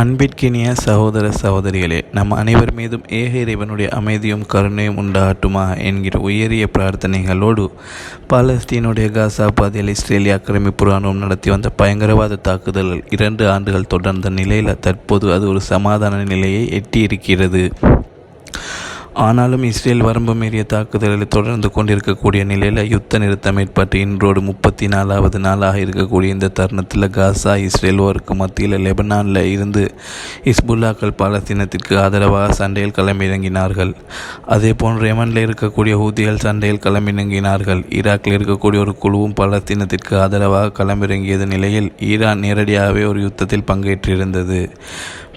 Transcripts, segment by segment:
அன்பிற்கினிய சகோதர சகோதரிகளே நம் அனைவர் மீதும் ஏக இறைவனுடைய அமைதியும் கருணையும் உண்டாகட்டுமா என்கிற உயரிய பிரார்த்தனைகளோடு பாலஸ்தீனுடைய காசா பாதையில் இஸ்ரேலிய ஆக்கிரமிப்பு ராணுவம் நடத்தி வந்த பயங்கரவாத தாக்குதல்கள் இரண்டு ஆண்டுகள் தொடர்ந்த நிலையில் தற்போது அது ஒரு சமாதான நிலையை எட்டியிருக்கிறது. ஆனாலும் இஸ்ரேல் வரம்பு மீறிய தாக்குதல்களை தொடர்ந்து கொண்டிருக்கக்கூடிய நிலையில் யுத்த நிறுத்தம் ஏற்பட்டு இன்றோடு முப்பத்தி நாலாவது நாளாக இருக்கக்கூடிய இந்த தருணத்தில் காசா இஸ்ரேல் போருக்கு மத்தியில் லெபனானில் இருந்து இஸ்புல்லாக்கள் பாலஸ்தீனத்திற்கு ஆதரவாக சண்டையில் களமிறங்கினார்கள். அதே போன்று யமனில் இருக்கக்கூடிய ஹூதிகள் சண்டையில் களமிறங்கினார்கள். ஈராக்கில் இருக்கக்கூடிய ஒரு குழுவும் பாலஸ்தீனத்திற்கு ஆதரவாக களமிறங்கியது நிலையில் ஈரான் நேரடியாகவே ஒரு யுத்தத்தில் பங்கேற்றிருந்தது.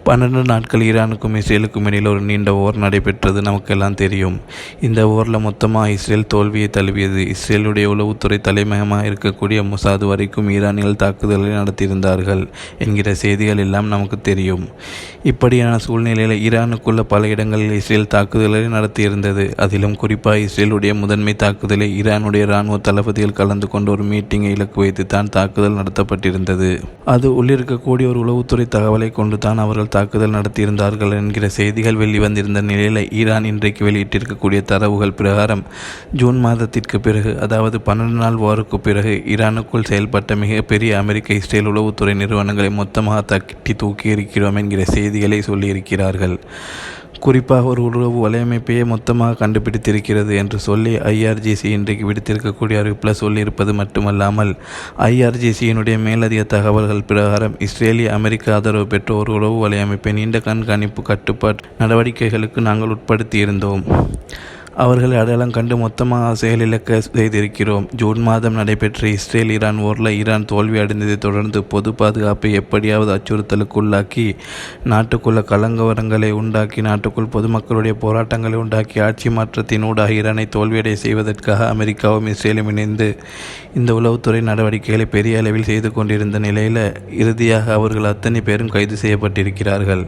பன்னெண்டு நாட்கள் ஈரானுக்கும் இஸ்ரேலுக்கும் இடையில் ஒரு நீண்ட ஓர் நடைபெற்றது நமக்கெல்லாம் தெரியும். இந்த ஓரில் மொத்தமாக இஸ்ரேல் தோல்வியை தழுவியது. இஸ்ரேலுடைய உளவுத்துறை தலைமையமாக இருக்கக்கூடிய முசாது வரைக்கும் ஈரானிகள் தாக்குதல்களை நடத்தியிருந்தார்கள் என்கிற செய்திகள் எல்லாம் நமக்கு தெரியும். இப்படியான சூழ்நிலையில் ஈரானுக்குள்ள பல இடங்களில் இஸ்ரேல் தாக்குதல்களை நடத்தியிருந்தது. அதிலும் குறிப்பாக இஸ்ரேலுடைய முதன்மை தாக்குதலை ஈரானுடைய இராணுவ தளபதிகள் கலந்து கொண்டு ஒரு மீட்டிங்கை இலக்கு வைத்து தான் தாக்குதல் நடத்தப்பட்டிருந்தது. அது உள்ளிருக்கக்கூடிய ஒரு உளவுத்துறை தகவலை கொண்டு தான் அவர்கள் தாக்குதல் நடத்தியிருந்தார்கள் என்கிற செய்திகள் வெளிவந்திருந்த நிலையில் ஈரான் இன்றைக்கு வெளியிட்டிருக்கக்கூடிய தரவுகள் பிரகாரம் ஜூன் மாதத்திற்கு பிறகு அதாவது பன்னெண்டு நாள் வாருக்கு பிறகு ஈரானுக்குள் செயல்பட்ட மிகப்பெரிய அமெரிக்க இஸ்ரேல் உளவுத்துறை நிறுவனங்களை மொத்தமாக தட்டி தூக்கியிருக்கிறோம் என்கிற செய்திகளை சொல்லியிருக்கிறார்கள். குறிப்பாக ஒரு உறவு வலையமைப்பையே மொத்தமாக கண்டுபிடித்திருக்கிறது என்று சொல்லி ஐஆர்ஜிசி இன்றைக்கு விடுத்திருக்கக்கூடிய அறிவிப்பில் சொல்லியிருப்பது மட்டுமல்லாமல் ஐஆர்ஜிசியினுடைய மேலதிக தகவல்கள் பிரகாரம் இஸ்ரேலிய அமெரிக்க ஆதரவு பெற்ற ஒரு உறவு வலையமைப்பை நீண்ட கண்காணிப்பு கட்டுப்பாட்டு நடவடிக்கைகளுக்கு நாங்கள் உட்படுத்தியிருந்தோம். அவர்களை அடையாளம் கண்டு மொத்தமாக செயலிழக்க செய்திருக்கிறோம். ஜூன் மாதம் நடைபெற்ற இஸ்ரேல் ஈரான் போரில் ஈரான் தோல்வி அடைந்ததை தொடர்ந்து பொது பாதுகாப்பை எப்படியாவது அச்சுறுத்தலுக்குள்ளாக்கி நாட்டுக்குள்ள கலங்கவரங்களை உண்டாக்கி நாட்டுக்குள் பொதுமக்களுடைய போராட்டங்களை உண்டாக்கி ஆட்சி மாற்றத்தின் ஊடாக ஈரானை தோல்வியடைய செய்வதற்காக அமெரிக்காவும் இஸ்ரேலும் இணைந்து இந்த உளவுத்துறை நடவடிக்கைகளை பெரிய அளவில் செய்து கொண்டிருந்த நிலையில் இறுதியாக அவர்கள் அத்தனை பேரும் கைது செய்யப்பட்டிருக்கிறார்கள்.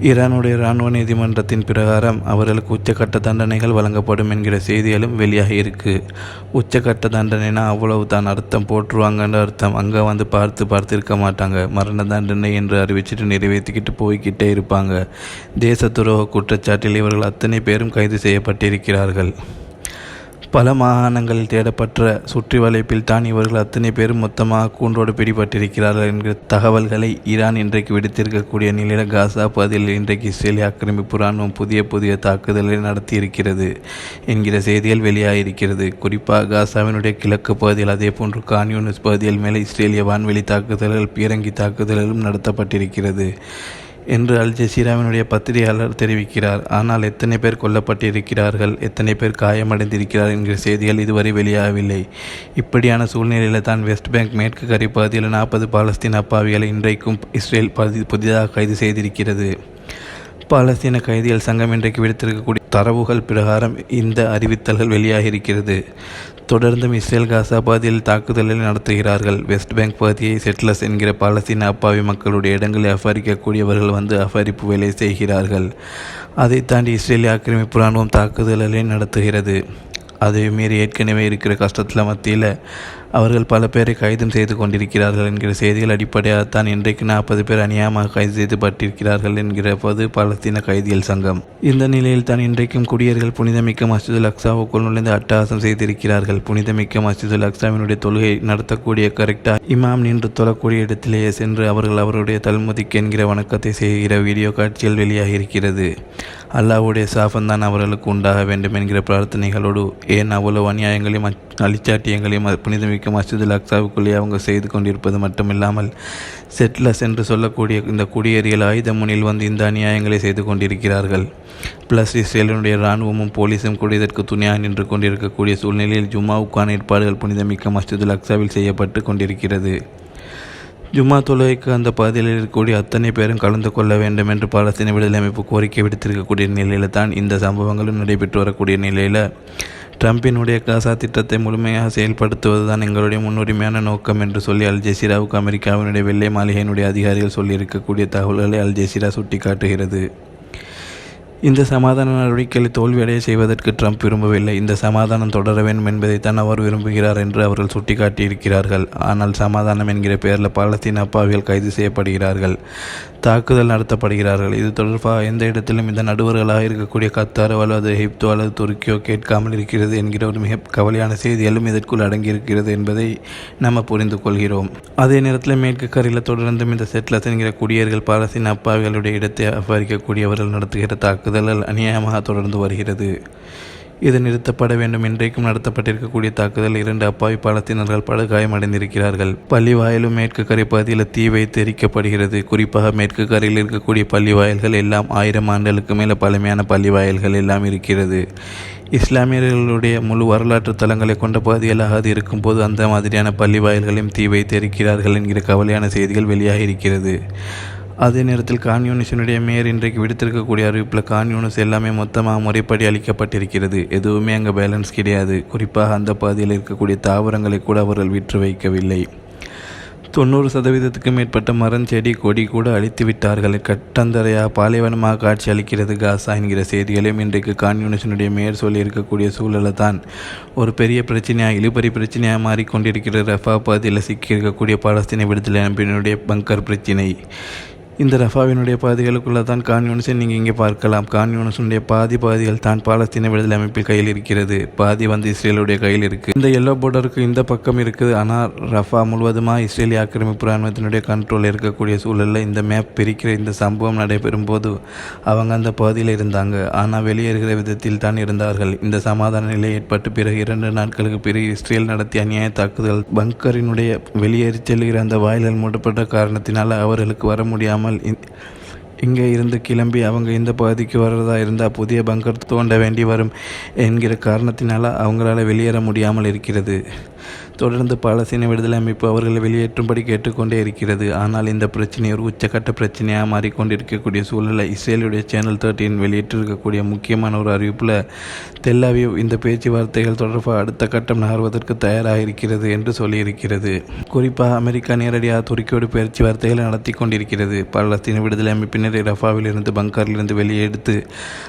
ஈரானுடைய இராணுவ நீதிமன்றத்தின் பிரகாரம் அவர்களுக்கு உச்சக்கட்ட தண்டனைகள் வழங்கப்படும் என்கிற செய்திகளும் வெளியாகி இருக்கு. உச்சக்கட்ட தண்டனைனா அவ்வளவு தான் அர்த்தம் போட்டுருவாங்கன்ற அர்த்தம். அங்கே வந்து பார்த்து பார்த்துருக்க மாட்டாங்க. மரண தண்டனை என்று அறிவிச்சிட்டு நிறைவேற்றிக்கிட்டு போய்கிட்டே இருப்பாங்க. தேச துரோக குற்றச்சாட்டில் இவர்கள் அத்தனை பேரும் கைது செய்யப்பட்டிருக்கிறார்கள். பல மாகாணங்களில் தேடப்பட்ட சுற்றி வளைப்பில் தான் இவர்கள் அத்தனை பேரும் மொத்தமாக கூண்டோடு பிடிபட்டிருக்கிறார்கள் என்கிற தகவல்களை ஈரான் இன்றைக்கு விடுத்திருக்கக்கூடிய நிலையில் காசா பகுதியில் இன்றைக்கு இஸ்ரேலிய ஆக்கிரமிப்பு ராணுவம் புதிய புதிய தாக்குதலை நடத்தியிருக்கிறது என்கிற செய்திகள் வெளியாகியிருக்கிறது. குறிப்பாக காசாவினுடைய கிழக்கு பகுதியில் அதே போன்று கான்யூனிஸ் பகுதியில் மேலே இஸ்ரேலிய வான்வெளி தாக்குதல்கள் பீரங்கி தாக்குதல்களும் நடத்தப்பட்டிருக்கிறது. என்று அல் ஜசீராவினுடைய பத்திரிகையாளர் தெரிவிக்கிறார். ஆனால் எத்தனை பேர் கொல்லப்பட்டிருக்கிறார்கள்? எத்தனை பேர் காயமடைந்திருக்கிறார் என்கிற செய்திகள் இதுவரை வெளியாகவில்லை. இப்படியான சூழ்நிலையில் தான் வெஸ்ட் பேங்க் மேற்கு கரை பகுதியில் நாற்பது பாலஸ்தீன அப்பாவிகளை இன்றைக்கும் இஸ்ரேல் பதி புதிதாக கைது செய்திருக்கிறது. பாலஸ்தீன கைதிகள் சங்கம் இன்றைக்கு விடுத்திருக்கக்கூடிய தரவுகள் பிரகாரம் இந்த அறிவித்தல்கள் வெளியாகியிருக்கிறது. தொடர்ந்தும் இஸ்ரேல் காசா பாதியில் தாக்குதல்களை நடத்துகிறார்கள். வெஸ்ட் பேங்க் பகுதியை செட்லஸ் என்கிற பாலஸ்தீன அப்பாவி மக்களுடைய இடங்களை அபகரிக்கக்கூடியவர்கள் வந்து அபகரிப்பு வேலை செய்கிறார்கள். அதை தாண்டி இஸ்ரேலிய ஆக்கிரமிப்பு இராணுவம் தாக்குதல்களை நடத்துகிறது. அதை மீறி ஏற்கனவே இருக்கிற கஷ்டத்தில் மத்தியில் அவர்கள் பல பேரை கைதும் செய்து கொண்டிருக்கிறார்கள் என்கிற செய்திகள் அடிப்படையாகத்தான் இன்றைக்கு நாற்பது பேர் அநியாயமாக கைது செய்துபட்டிருக்கிறார்கள் என்கிற பொது பலஸ்தீன கைதிகள் சங்கம். இந்த நிலையில் தான் இன்றைக்கும் குடியர்கள் புனிதமிக்க மசிதுல் அக்சாவுக்குள் நுழைந்து அட்டகாசம் செய்திருக்கிறார்கள். புனிதமிக்க மசிதுல் அக்சாவினுடைய தொழுகை நடத்தக்கூடிய கரெக்டாக இமாம் நின்று தொழக்கூடிய இடத்திலேயே சென்று அவர்கள் அவருடைய தல்முதிக்கு என்கிற வணக்கத்தை செய்கிற வீடியோ காட்சிகள் வெளியாகி இருக்கிறது அல்லாவுடைய சாபந்தான் அவர்களுக்கு உண்டாக வேண்டும் என்கிற பிரார்த்தனைகளோடு ஏன் அவ்வளவு அநியாயங்களையும் அழிச்சாட்டியங்களையும் புனிதமிக்க மஸ்ஜிதுல் அக்சாவுக்குள்ளே அவங்க செய்து கொண்டிருப்பது மட்டுமில்லாமல் செட்லஸ் என்று சொல்லக்கூடிய இந்த குடியேறியல் ஆயுத முனில் வந்து இந்த அநியாயங்களை செய்து கொண்டிருக்கிறார்கள். பிளஸ் இஸ்ரேலினுடைய இராணுவமும் போலீஸும் கூட இதற்கு துணையாக நின்று கொண்டிருக்கக்கூடிய சூழ்நிலையில் ஜும்மாவுக்கான ஏற்பாடுகள் புனிதமிக்க மஸ்ஜிதுல் அக்சாவில் செய்யப்பட்டு கொண்டிருக்கிறது. ஜும்மா தொழுகைக்கு அந்த பகுதியில் இருக்கக்கூடிய அத்தனை பேரும் கலந்து கொள்ள வேண்டும் என்று பாலஸ்தீன விடுதலை அமைப்பு கோரிக்கை விடுத்திருக்கக்கூடிய நிலையில் தான் இந்த சம்பவங்களும் நடைபெற்று வரக்கூடிய நிலையில் ட்ரம்பினுடைய காசா திட்டத்தை முழுமையாக செயல்படுத்துவது தான் எங்களுடைய முன்னுரிமையான நோக்கம் என்று சொல்லி அல் ஜசீராவுக்கு அமெரிக்காவினுடைய வெள்ளை மாளிகையினுடைய அதிகாரிகள் சொல்லியிருக்கக்கூடிய தகவல்களை அல் ஜசீரா சுட்டிக்காட்டுகிறது. இந்த சமாதான நடவடிக்கைகளை தோல்வியடைய செய்வதற்கு ட்ரம்ப் விரும்பவில்லை. இந்த சமாதானம் தொடர வேண்டும் என்பதைத்தான் அவர் விரும்புகிறார் என்று அவர்கள் சுட்டிக்காட்டியிருக்கிறார்கள். ஆனால் சமாதானம் என்கிற பெயரில் பாலஸ்தீன அப்பாவிகள் கைது செய்யப்படுகிறார்கள். தாக்குதல் நடத்தப்படுகிறார்கள். இது தொடர்பாக எந்த இடத்திலும் இந்த நடுவர்களாக இருக்கக்கூடிய கத்தாரோ அல்லது எகிப்தோ அல்லது துருக்கியோ கேட்காமல் இருக்கிறது என்கிற ஒரு மிக கவலையான செய்திகளும் இதற்குள் அடங்கியிருக்கிறது என்பதை நம்ம புரிந்து கொள்கிறோம். அதே நேரத்தில் மேற்கு கரையில் தொடர்ந்தும் இந்த செட்லஸ் என்கிற குடியர்கள் பாலஸ்தீன அப்பாவிகளுடைய இடத்தை அபகரிக்கக்கூடியவர்கள் நடத்துகிற தாக்குதல்கள் அநியாயமாக தொடர்ந்து வருகிறது. இது நிறுத்தப்பட வேண்டும். இன்றைக்கும் நடத்தப்பட்டிருக்கக்கூடிய தாக்குதல் இரண்டு அப்பாவி பாலத்தினர்கள் படுகாயமடைந்திருக்கிறார்கள். பள்ளி வாயிலும் மேற்கு கரை பகுதியில் தீ வைத்து எரிக்கப்படுகிறது. குறிப்பாக மேற்கு கரையில் இருக்கக்கூடிய பள்ளி வாயில்கள் எல்லாம் ஆயிரம் ஆண்டுகளுக்கு மேலே பழமையான பள்ளி வாயில்கள் எல்லாம் இருக்கிறது. இஸ்லாமியர்களுடைய முழு வரலாற்று தலங்களை கொண்ட பகுதிகளாக அது இருக்கும்போது அந்த மாதிரியான பள்ளி வாயில்களையும் தீ வைத்து எரிக்கிறார்கள் என்கிற கவலையான செய்திகள் வெளியாக இருக்கிறது. அதே நேரத்தில் கான்யூனிஸினுடைய மேயர் இன்றைக்கு விடுத்திருக்கக்கூடிய அறிவிப்பில் கான்யூனிஸ் எல்லாமே மொத்தமாக முறைப்படி அளிக்கப்பட்டிருக்கிறது எதுவுமே அங்கே பேலன்ஸ் கிடையாது. குறிப்பாக அந்த பகுதியில் இருக்கக்கூடிய தாவரங்களை கூட அவர்கள் விற்று வைக்கவில்லை. தொண்ணூறு சதவீதத்துக்கு மேற்பட்ட மரம் செடி கொடி கூட அழித்து விட்டார்கள். கட்டந்தரையாக பாலைவனமாக காட்சி அளிக்கிறது காசா என்கிற செய்திகளையும் இன்றைக்கு கான்யூனிஸினுடைய மேயர் சொல்லி இருக்கக்கூடிய சூழலை தான் ஒரு பெரிய பிரச்சனையாக இழுபறி பிரச்சனையாக மாறிக்கொண்டிருக்கிற ரஃபா பகுதியில் சிக்கியிருக்கக்கூடிய பாலஸ்தீன விடுதலை அமைப்பினுடைய பங்கர் பிரச்சினை. இந்த ரஃபாவினுடைய பாதிகளுக்குள்ள தான் கான்யூனிஸை நீங்கள் இங்கே பார்க்கலாம். கான்யூனிஸுடைய பாதி பாதிகள் தான் பாலஸ்தீன விடுதலை அமைப்பில் கையில் இருக்கிறது. பாதி வந்து இஸ்ரேலுடைய கையில் இருக்குது இந்த எல்லோ போர்டருக்கு இந்த பக்கம் இருக்குது. ஆனால் ரஃபா முழுவதுமாக இஸ்ரேலிய ஆக்கிரமிப்பு ராணுவத்தினுடைய கண்ட்ரோல் இருக்கக்கூடிய சூழலில் இந்த மேப் பிரிக்கிற இந்த சம்பவம் நடைபெறும் போது அவங்க அந்த பகுதியில் இருந்தாங்க. ஆனால் வெளியேறுகிற விதத்தில் தான் இருந்தார்கள். இந்த சமாதான நிலை ஏற்பட்டு பிறகு இரண்டு நாட்களுக்கு பிறகு இஸ்ரேல் நடத்திய அநியாய தாக்குதல் பங்கரினுடைய வெளியேறி செல்கிற அந்த வாயில்கள் மூடப்பட்ட காரணத்தினால் அவர்களுக்கு வர முடியாமல் mal in, இங்கே இருந்து கிளம்பி அவங்க இந்த பகுதிக்கு வர்றதா இருந்தால் புதிய பங்கர் தோண்ட வேண்டி வரும் என்கிற காரணத்தினால் அவங்களால வெளியேற முடியாமல் இருக்கிறது. தொடர்ந்து பாலஸ்தீன விடுதலை அமைப்பு அவர்களை வெளியேற்றும்படி கேட்டுக்கொண்டே இருக்கிறது. ஆனால் இந்த பிரச்சனை ஒரு உச்சக்கட்ட பிரச்சனையாக மாறிக்கொண்டிருக்கக்கூடிய சூழலில் இஸ்ரேலுடைய சேனல் தேர்ட்டின் வெளியிட்டிருக்கக்கூடிய முக்கியமான ஒரு அறிவிப்பில் தெல்லாவியோ இந்த பேச்சுவார்த்தைகள் தொடர்பாக அடுத்த கட்டம் நகர்வதற்கு தயாராக இருக்கிறது என்று சொல்லியிருக்கிறது. குறிப்பாக அமெரிக்கா நேரடியாக துருக்கியோடு பேச்சுவார்த்தைகளை நடத்தி கொண்டிருக்கிறது பாலஸ்தீன விடுதலை அமைப்பினர் ரஃபாவில் இருந்து பங்காரிலிருந்து வெளியே எடுத்து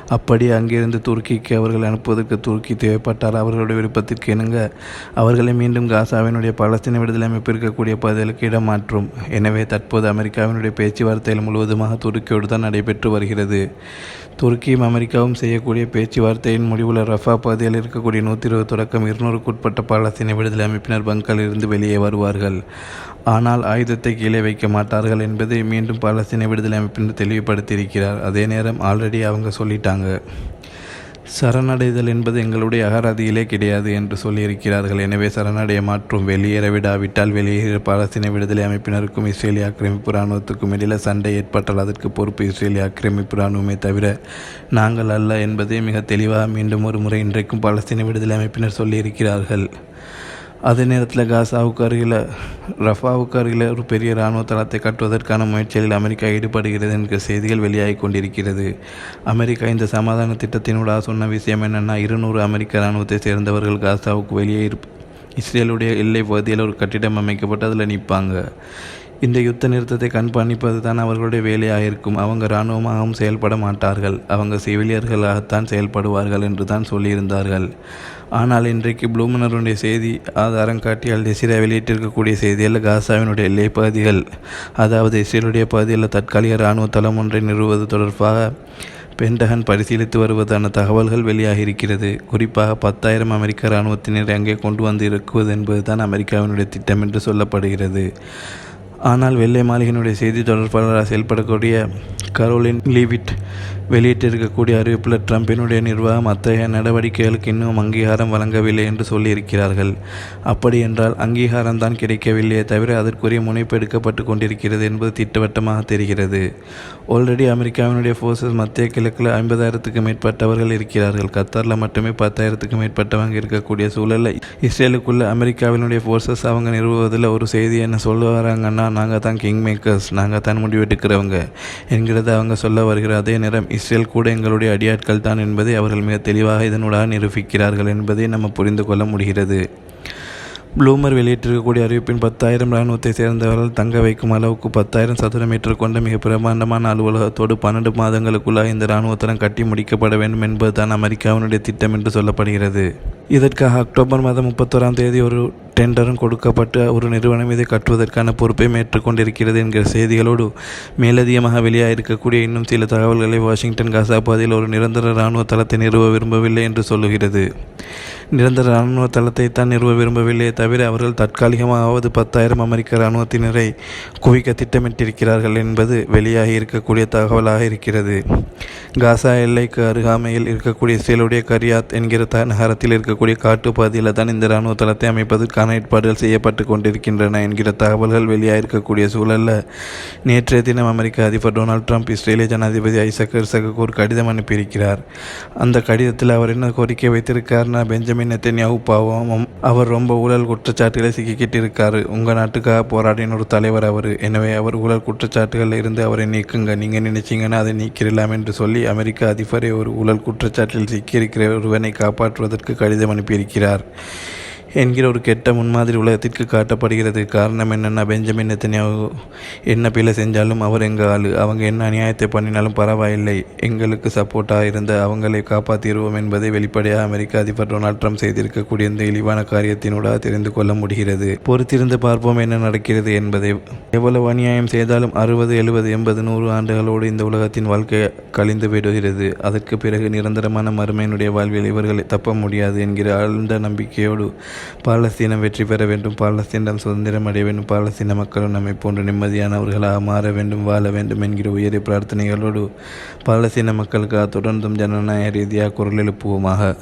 அப்படி அங்கிருந்து துருக்கிக்கு அவர்கள் அனுப்புவதற்கு துருக்கி தேவைப்பட்டால் அவர்களுடைய விருப்பத்திற்கு இணங்க அவர்களை மீண்டும் காசாவினுடைய பலஸ்தீன விடுதலை அமைப்பு இருக்கக்கூடிய பகுதிகளுக்கு இடமாற்றும். எனவே தற்போது அமெரிக்காவினுடைய பேச்சுவார்த்தைகள் முழுவதுமாக துருக்கியோடு தான் நடைபெற்று வருகிறது. துருக்கியும் அமெரிக்காவும் செய்யக்கூடிய பேச்சுவார்த்தையின் முடிவில் ரஃபா பகுதியில் இருக்கக்கூடிய நூற்றி இருபது தொடக்கம் இருநூறுக்குட்பட்ட பாலஸ்தீன விடுதலை அமைப்பினர் பங்கரில் இருந்து வெளியே வருவார்கள். ஆனால் ஆயுதத்தை கீழே வைக்க மாட்டார்கள் என்பதை மீண்டும் பாலஸ்தீன விடுதலை அமைப்பினர் தெளிவுபடுத்தியிருக்கிறார். அதே நேரம் ஆல்ரெடி அவங்க சொல்லிட்டாங்க. சரணடைதல் என்பது எங்களுடைய அகராதியிலே கிடையாது என்று சொல்லியிருக்கிறார்கள். எனவே சரணடைய மாற்றும் வெளியேற விடாவிட்டால் வெளியேற பாலஸ்தீன விடுதலை அமைப்பினருக்கும் இஸ்ரேலிய ஆக்கிரமிப்பு இராணுவத்துக்கும் இடையில சண்டை ஏற்பட்டால் அதற்கு பொறுப்பு இஸ்ரேலிய ஆக்கிரமிப்பு இராணுவமே தவிர நாங்கள் அல்ல என்பதை மிக தெளிவாக மீண்டும் ஒரு முறை இன்றைக்கும் பாலஸ்தீன விடுதலை அமைப்பினர் சொல்லியிருக்கிறார்கள். அதே நேரத்தில் காசாவுக்கு அருகில் ரஃபாவுக்கு அருகில் ஒரு பெரிய இராணுவ தளத்தை கட்டுவதற்கான முயற்சியில் அமெரிக்கா ஈடுபடுகிறது என்கிற செய்திகள் வெளியாகி கொண்டிருக்கிறது. அமெரிக்கா இந்த சமாதான திட்டத்தினூடாக சொன்ன விஷயம் என்னென்னா இருநூறு அமெரிக்க இராணுவத்தை சேர்ந்தவர்கள் காசாவுக்கு வெளியே இஸ்ரேலுடைய எல்லை பகுதியில் ஒரு கட்டிடம் அமைக்கப்பட்டு அதில் நிற்பாங்க. இந்த யுத்த நிறுத்தத்தை கண்காணிப்பது தான் அவர்களுடைய வேலையாக இருக்கும் அவங்க இராணுவமாகவும் செயல்பட மாட்டார்கள். அவங்க செவிலியர்களாகத்தான் செயல்படுவார்கள் என்று தான் சொல்லியிருந்தார்கள். ஆனால் இன்றைக்கு ப்ளூமனருடைய செய்தி ஆதாரம் காட்டி அல் ஜெசிரா வெளியிட்டிருக்கக்கூடிய செய்தியில் காசாவினுடைய எல்லை பகுதிகள் அதாவது இஸ்ரேலுடைய பகுதியில் தற்காலிக இராணுவ தளம் ஒன்றை நிறுவது தொடர்பாக பென்டகன் பரிசீலித்து வருவதான தகவல்கள் வெளியாகியிருக்கிறது. குறிப்பாக பத்தாயிரம் அமெரிக்க இராணுவத்தினர் அங்கே கொண்டு வந்து இருக்குவது என்பதுதான் அமெரிக்காவினுடைய திட்டம் என்று சொல்லப்படுகிறது. ஆனால் வெள்ளை மாளிகையினுடைய செய்தி தொடர்பாளராக செயல்படக்கூடிய கரோலின் லீவிட் வெளியிட்டிருக்கக்கூடிய அறிவிப்பில் ட்ரம்பினுடைய நிர்வாகம் அத்தகைய நடவடிக்கைகளுக்கு இன்னும் அங்கீகாரம் வழங்கவில்லை என்று சொல்லியிருக்கிறார்கள். அப்படி என்றால் அங்கீகாரம் தான் கிடைக்கவில்லையே தவிர அதற்குரிய முனைப்பு எடுக்கப்பட்டு கொண்டிருக்கிறது என்பது திட்டவட்டமாக தெரிகிறது. ஆல்ரெடி அமெரிக்காவினுடைய ஃபோர்ஸஸ் மத்திய கிழக்கில் ஐம்பதாயிரத்துக்கு மேற்பட்டவர்கள் இருக்கிறார்கள். கத்தாரில் மட்டுமே பத்தாயிரத்துக்கு மேற்பட்டவங்க இருக்கக்கூடிய சூழலில் இஸ்ரேலுக்குள்ள அமெரிக்காவினுடைய ஃபோர்ஸஸ் அவங்க நிறுவுவதில் ஒரு செய்தி என்ன சொல்ல வராங்கன்னா நாங்கள் தான் கிங் மேக்கர்ஸ் நாங்கள் தான் முடிவெடுக்கிறவங்க என்கிறது அவங்க சொல்ல வருகிற அதே நேரம் இஸ்ரேல் கூட எங்களுடைய அடியாட்கள் தான் என்பதை அவர்கள் மிக தெளிவாக இதனூடாக நிரூபிக்கிறார்கள் என்பதை நம்ம புரிந்து கொள்ள முடிகிறது. ப்ளூமர் வெளியிட்டிருக்கக்கூடிய அறிவிப்பின் பத்தாயிரம் இராணுவத்தை சேர்ந்தவர்கள் தங்க வைக்கும் அளவுக்கு பத்தாயிரம் சதுர மீட்டர் கொண்ட மிக பிரமாண்டமான அலுவலகத்தோடு பன்னெண்டு மாதங்களுக்குள்ளாக இந்த இராணுவத்தளம் கட்டி முடிக்கப்பட வேண்டும் என்பதுதான் அமெரிக்காவினுடைய திட்டம் என்று சொல்லப்படுகிறது. இதற்காக அக்டோபர் மாதம் முப்பத்தோராம் தேதி ஒரு டெண்டரும் கொடுக்கப்பட்டு ஒரு நிறுவனம் இதை கட்டுவதற்கான பொறுப்பை மேற்றுக்கொண்டிருக்கிறது என்கிற செய்திகளோடு மேலதிகமாக வெளியாகிருக்கக்கூடிய இன்னும் சில தகவல்களை வாஷிங்டன் காசா பகுதியில் ஒரு நிரந்தர இராணுவ தளத்தை நிறுவ விரும்பவில்லை என்று சொல்லுகிறது. நிரந்தர இராணுவ தளத்தை தான் நிறுவ விரும்பவில்லையே தவிர அவர்கள் தற்காலிகமாவது பத்தாயிரம் அமெரிக்க இராணுவத்தினரை குவிக்க திட்டமிட்டிருக்கிறார்கள் என்பது வெளியாகி இருக்கக்கூடிய தகவலாக இருக்கிறது. காசா எல்லைக்கு அருகாமையில் இருக்கக்கூடிய இஸ்ரேலுடைய கரியாத் என்கிற த நகரத்தில் இருக்கக்கூடிய காட்டுப்பகுதியில் தான் இந்த இராணுவ தளத்தை அமைப்பதற்கான ஏற்பாடுகள் செய்யப்பட்டு கொண்டிருக்கின்றன என்கிற தகவல்கள் வெளியாக இருக்கக்கூடிய சூழலில் நேற்றைய தினம் அமெரிக்க அதிபர் டொனால்ட் ட்ரம்ப் இஸ்ரேலிய ஜனாதிபதி ஐசக் ஹெர்சகுக்கு ஒரு கடிதம் அனுப்பியிருக்கிறார். அந்த கடிதத்தில் அவர் என்ன கோரிக்கை வைத்திருக்காருன்னா பெஞ்சமின் நெத்தன்யாஹூ பாவம். அவர் ரொம்ப ஊழல் குற்றச்சாட்டுகளை சிக்கிக்கிட்டு இருக்காரு உங்கள் நாட்டுக்காக போராடின ஒரு தலைவர் அவர். எனவே அவர் ஊழல் குற்றச்சாட்டுகளில் இருந்து அவரை நீக்குங்க. நீங்கள் நினைச்சீங்கன்னா அதை நீக்கிடலாம் என்று சொல்லி அமெரிக்க அதிபரை ஒரு ஊழல் குற்றச்சாட்டில் சிக்கியிருக்கிற ஒருவனை காப்பாற்றுவதற்கு கடிதம் அனுப்பியிருக்கிறார். என்கிற ஒரு கெட்ட முன்மாதிரி உலகத்திற்கு காட்டப்படுகிறது. காரணம் என்னென்னா பெஞ்சமின் நெத்தன்யாகு என்ன பிழை செஞ்சாலும் அவர் எங்கள் ஆள்? அவங்க என்ன அநியாயத்தை பண்ணினாலும் பரவாயில்லை. எங்களுக்கு சப்போர்ட்டாக இருந்த அவங்களை காப்பாற்றிடுவோம் என்பதை வெளிப்படையாக அமெரிக்க அதிபர் டொனால்ட் ட்ரம்ப் செய்திருக்கக்கூடிய இந்த இழிவான காரியத்தினூடாக தெரிந்து கொள்ள முடிகிறது. பொறுத்திருந்து பார்ப்போம் என்ன நடக்கிறது என்பதை. எவ்வளவு அநியாயம் செய்தாலும் அறுபது எழுபது எண்பது நூறு ஆண்டுகளோடு இந்த உலகத்தின் வாழ்க்கை கழிந்து விடுகிறது. அதற்கு பிறகு நிரந்தரமான மறுமையினுடைய வாழ்வில் இவர்களை தப்ப முடியாது என்கிற ஆழ்ந்த நம்பிக்கையோடு பாலஸ்தீனம் வெற்றி பெற வேண்டும் பாலஸ்தீனம் சுதந்திரம் அடைய வேண்டும் பாலஸ்தீன மக்களும் நம்மை போன்று நிம்மதியானவர்களாக மாற வேண்டும் வாழ வேண்டும் என்கிற உயரிய பிரார்த்தனைகளோடு பாலஸ்தீன மக்களுக்காக தொடர்ந்தும் ஜனநாயக ரீதியாக குரல் எழுப்புவோமாக.